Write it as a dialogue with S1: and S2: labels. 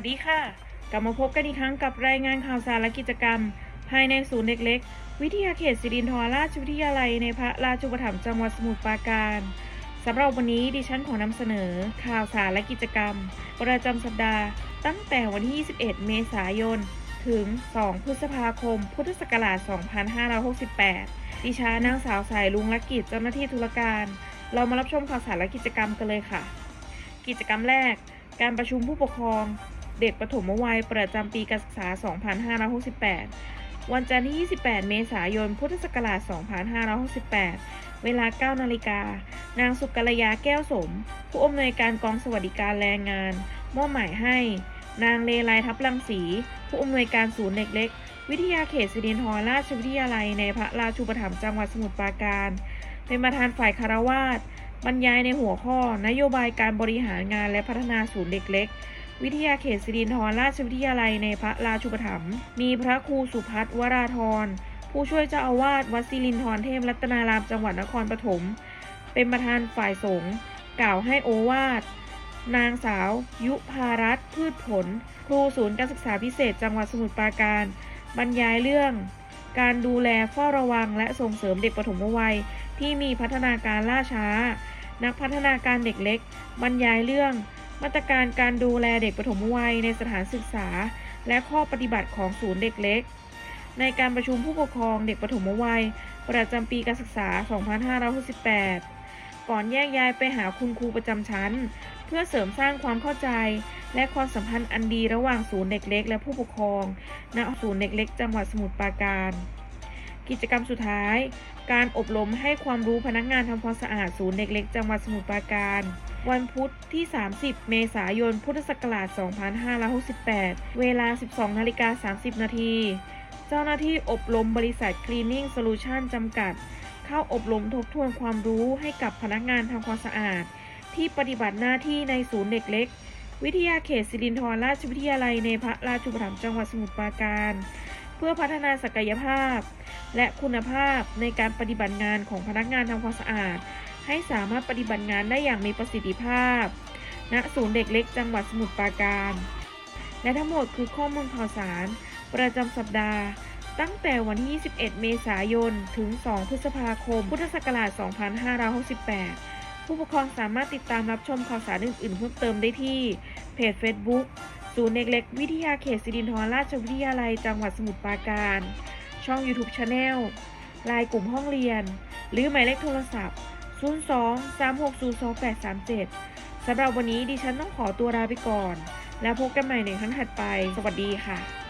S1: วัสดีค่ะ กลับมาพบกันอีกครั้งกับรายงานข่าวสารและกิจกรรม ภายในศูนย์เด็กเล็ก วิทยาเขตสิรินธรราชวิทยาลัยในพระราชูปถัมภ์จังหวัดสมุทรปราการสำหรับวันนี้ดิฉันขอนำเสนอ ข่าวสารและกิจกรรม ประจำสัปดาห์ ตั้งแต่วันที่ 21 เมษายน ถึง 2 พฤษภาคม พุทธศักราช 2568 ดิฉันนางสาวสายลุงและกิจเจ้าหน้าที่ธุรการ เรามารับชมข่าวสารและกิจกรรมกันเลยค่ะ กิจกรรมแรกการประชุมผู้ปกครอง เด็กประถมวัยประจำปีการศึกษา 2568 วันจันทร์ที่ 28 เมษายน พุทธศักราช 2568 เวลา 9 นาฬิกา นางสุกัลยาแก้วสม ผู้อำนวยการกองสวัสดิการแรงงาน มอบหมายให้ นางเลไลทับลังสี ผู้อำนวยการศูนย์เด็กเล็ก วิทยาเขตสิรินธรราชวิทยาลัย ในพระราชูปถัมภ์จังหวัดสมุทรปราการ เป็นประธานฝ่ายคารวาสบรรยายในหัวข้อ นโยบายการบริหารงานและพัฒนาศูนย์เด็กเล็ก วิทยาเขตสิรินธรราชวิทยาลัยในพระราชูปถัมภ์มีพระครูสุพัฒน์วราธรผู้ช่วยเจ้าอาวาสวัดสิรินธรเทพรัตนารามจังหวัดนครปฐมเป็นประธานฝ่ายสงฆ์กล่าวให้โอวาทนางสาว ยุพารัตน์พืชผล ครูศูนย์การศึกษาพิเศษจังหวัดสมุทรปราการ บรรยายเรื่อง การดูแลเฝ้าระวังและส่งเสริมเด็กปฐมวัย ที่มีพัฒนาการล่าช้า นักพัฒนาการเด็กเล็ก บรรยายเรื่อง มาตรการการดูแลเด็กปฐมวัยในสถานศึกษา และข้อปฏิบัติของศูนย์เด็กเล็ก ในการประชุมผู้ปกครองเด็กปฐมวัย ประจำปีการศึกษา 2568 ก่อนแยกย้ายไปหาคุณครูประจำชั้น เพื่อเสริมสร้างความเข้าใจ และความสัมพันธ์อันดีระหว่างศูนย์เด็กเล็ก และผู้ปกครองณศูนย์เด็กเล็ก จังหวัดสมุทรปราการ กิจกรรมสุดท้าย การอบรมให้ความรู้พนักงานทำความสะอาดศูนย์เด็กเล็กจังหวัดสมุทรปราการ วันพุธที่ 30 เมษายน พุทธศักราช 2568 เวลา 12นาฬิกา30 นาที เจ้าหน้าที่อบรมบริษัท Cleaning Solution จำกัด เข้าอบรมทบทวนความรู้ให้กับพนักงานทำความสะอาด ที่ปฏิบัติหน้าที่ในศูนย์เด็กเล็ก วิทยาเขตสิรินธรราชวิทยาลัยในพระราชูปถัมภ์จังหวัดสมุทรปราการ เพื่อพัฒนาศักยภาพ และคุณภาพในการปฏิบัติงานของพนักงานทำความสะอาด ให้สามารถปฏิบัติงานได้อย่างมีประสิทธิภาพ ณ ศูนย์เด็กเล็กจังหวัดสมุทรปราการ และทั้งหมดคือข้อมูลข่าวสาร ประจำสัปดาห์ ตั้งแต่วันที่ 21 เมษายน ถึง 2 พฤษภาคม พุทธศักราช 2568 ผู้ปกครองสามารถติดตามรับชมข่าวสารอื่นๆเพิ่มเติมได้ที่เพจ Facebook ศูนย์เด็กเล็กวิทยาเขตสิรินทรราชวิทยาลัยจังหวัดสมุทรปราการ ช่อง YouTube Channel ไลน์กลุ่มห้องเรียน หรือหมายเลขโทรศัพท์ 02 360 2837สำหรับวันนี้ดิฉันต้องขอตัวลาไปก่อน แล้วพบกันใหม่ในครั้งถัดไป สวัสดีค่ะ